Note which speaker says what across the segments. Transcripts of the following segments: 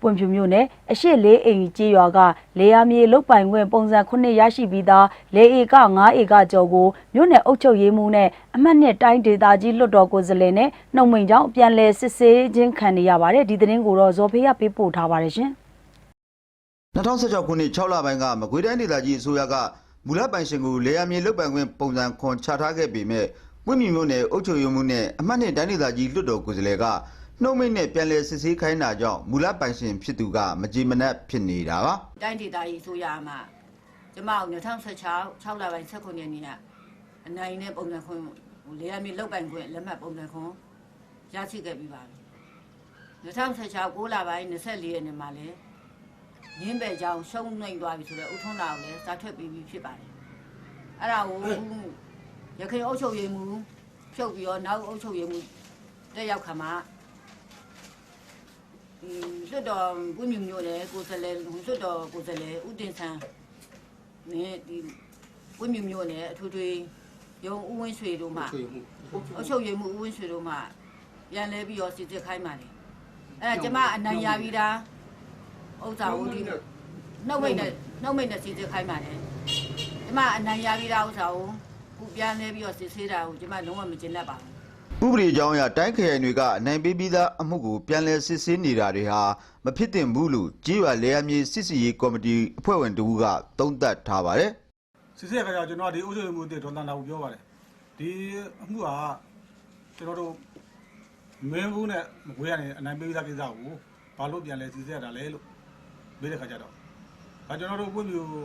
Speaker 1: ပွင့်ဖြူမြို့နယ်အရှိလေးအိမ်ကြီးကျေးရွာကလေယာမြေလုတ်ပိုင်ခွင့်ပုံစံ9ရရှိပြီးသားလေဧက9ဧကကျော်ကိုမြို့နယ်အုပ်ချုပ်ရေးမှူးနဲ့အမှတ်နှစ်တိုင်းဒေသကြီးလွှတ်တော်ကိုယ်စားလှယ်နဲ့နှုတ်မိန်ကြောင့်ပြန်လည်စစ်ဆေးခြင်းခံနေရပါတယ်ဒီသတင်းကိုတော့ဇော်ဖေးရပေးပို့ထားပါတယ်ရှင်
Speaker 2: 2016ခုနှစ်6လပိုင်းကမကွေးတိုင်းဒေသကြီးအစိုးရကမူလပိုင်ရှင်ကိုလေယာမြေလုတ်ပိုင်ခွင့်ပုံစံခွန်ချထားခဲ့ပေမဲ့ဝင်းမြင့်မျိုးနယ်အုပ်ချုပ်ရေးမှူးနဲ့အမှတ်နှစ်တိုင်းဒေသကြီးလွှတ်တော်ကိုယ်စားလှယ်က နှုတ်မိတ်နဲ့ပြန်လည်စစ်ဆေးခိုင်းတာကြောင့်မူလပိုင်ရှင်ဖြစ်သူကမကြေမနက်ဖြစ်နေတာပါ
Speaker 3: တိုင်းဒေသကြီးဆိုရမှာကျမတို့2016 6လပိုင်း19ရက်နေ့ကအနိုင်နဲ့ပုံစံခွင့်ဟိုလေယာဉ်မြေလောက်ပိုင်ခွင့်လက်မှတ်ပုံစံခွင့်ရရှိခဲ့ပြီးပါပြီ2016 6လပိုင်း24ရက်နေ့မှာလည်းရင်းပဲကြောင်ရှုံးနိုင်သွားပြီဆိုတော့ဥထုံးလာကိုလည်းစာထွက်ပြီးပြီဖြစ်ပါတယ်အဲ့ဒါကိုရခိုင်အုပ်ချုပ်ရေးမှူးဖြုတ်ပြီးတော့နောက်အုပ်ချုပ်ရေးမှူးတက်ရောက်ခါမှာဒီ လွတ်တော်ဝိမြူမျိုးလေကိုယ်စလဲလွတ်တော်ကိုယ်စလဲဥတင်ဆန်းနဲ့ဒီဝိမြူမျိုးနဲ့အထွေထွေရုံဥဝင်းရွှေတို့မှအုပ်ချုပ်ရေးမှုဥဝင်းရွှေတို့မှပြန်လဲပြီးတော့စစ်စစ်ခိုင်းပါလေအဲ့ဒါကျမအနိုင်ရပြီးသားဥစ္စာကိုဒီနှုတ်မိတ်နဲ့နှုတ်မိတ်နဲ့စစ်စစ်ခိုင်းပါလေကျမအနိုင်ရပြီးသားဥစ္စာကိုခုပြန်လဲပြီးတော့စစ်ဆေးတာကိုကျမလုံးဝမကျင်တတ်ပါဘူး
Speaker 2: ဥပဒေအကြောင်းအရတိုင်းခရိုင်တွေကအနိုင်ပေးပြီးသားအမှုကိုပြန်လည်စစ်ဆေးနေတာတွေဟာမဖြစ်သင့်ဘူးလို့ကြေးရွာလေယာမြေစစ်စီရေးကော်မတီအဖွဲ့ဝင်တဦးကသုံးသပ်ထားပါတယ်
Speaker 4: စစ်စစ်ခါကျကျွန်တော်ဒီအုပ်ချုပ်ရေးမှုအစ်ဒေါ်တန်တာကိုပြောပါတယ်ဒီအမှုကကျွန်တော်တို့မင်းဘူးနဲ့မကွေးရနေအနိုင်ပေးသားကိစ္စကိုဘာလို့ပြန်လဲစစ်စစ်ရတာလဲလို့မေးတဲ့ခါကျတော့ဒါကျွန်တော်တို့ပွင့်ပြူဟို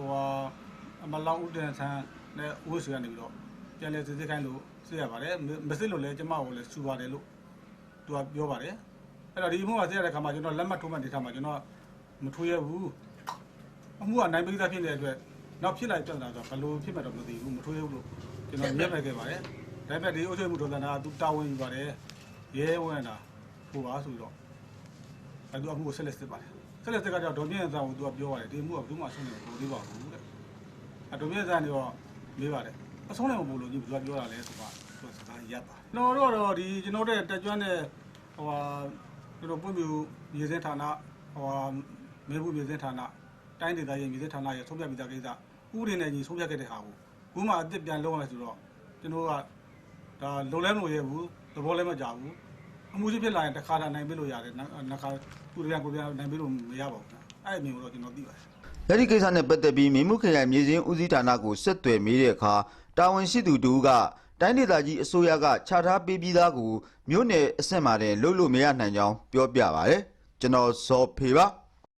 Speaker 4: အမလောင်ဦးတန်ဆန်းနဲ့ဦးဝဆွေကနေပြီးတော့ ပြန်လဲစစ်စစ်ခိုင်းလို့စစ်ရပါတယ်မစစ်လို့လဲကျမကိုလည်းစူပါတယ်လို့သူကပြောပါတယ်အဲ့တော့ဒီအမှုကစစ်ရတဲ့ခါမှာကျွန်တော်လက်မှတ်ထိုးမှဒေတာမှာကျွန်တော်မထိုးရဘူးအမှုကနိုင်ပိသဖြစ်နေတဲ့အတွက်နောက်ဖြစ်လိုက်ပြဿနာဆိုဘယ်လိုဖြစ်မှတော့မသိဘူးမထွေးဘူးလို့ကျွန်တော်မြင်လိုက်ခဲ့ပါတယ်။ဒါပေမဲ့ဒီအုပ်ချုပ်မှုဒေသနာကသူတာဝန်ယူပါတယ်။ရဲဝင်တာဟိုပါဆိုတော့အဲသူအမှုကိုဆက်လက်စစ်ပါတယ်။ဆက်လက်စစ်ကကြောင့်ဒေါ်မြင့်စံကိုသူကပြောပါတယ်ဒီအမှုကဘယ်သူမှဆုံးနေဘူးသေးပါဘူးတဲ့။အဲဒေါ်မြင့်စံကတော့မေးပါတယ် အဆုံးလည်းမပို့လို့ဒီဘယ်သူကပြောတာလဲဆိုတော့သူကစကားရပ်ပါတယ်။ကျွန်တော်တို့ကတော့ဒီကျွန်တော်တို့တက်ကျွမ်းတဲ့ဟိုဟာကျွန်တော်ပွင့်ပြူရေစင်းဌာနဟိုဟာမေဘူးရေစင်းဌာနတိုင်းဒေသရဲ့မြေသက်ဌာနရဲ့ဆုံးဖြတ်ပြီးသားကိစ္စဥပဒေနဲ့ညီဆုံးဖြတ်ခဲ့တဲ့ဟာကိုခုမှအစ်စ်ပြန်လုံးရဆိုတော့ကျွန်တော်ကဒါလုံလဲမလို့ရဘူးသဘောလည်းမကြဘူးအမှုချင်းဖြစ်လာရင်တစ်ခါတည်းနိုင်ပေးလို့ရတယ်နှစ်ခါသူတွေကကိုယ်ပြန်နိုင်ပေးလို့မရပါဘူးအဲ့အမြင်ကိုတော့ကျွန်တော်သိပါတယ်။
Speaker 2: လက်ဒီကိစ္စနဲ့ပတ်သက်ပြီးမြေမှုခရိုင်မြေစင်းဦးစီးဌာနကိုဆက်သွယ်မေးတဲ့အခါ တာဝန်ရှိသူတူကတိုင်းဒေသကြီးအစိုးရကခြားထားပေးပြီးသားကိုမြို့နယ်အဆင့်မှာတင်လုပ်လို့မရနိုင်ကြောင်းပြောပြပါဗျ။ကျွန်တော်ဇော်ဖေပါ။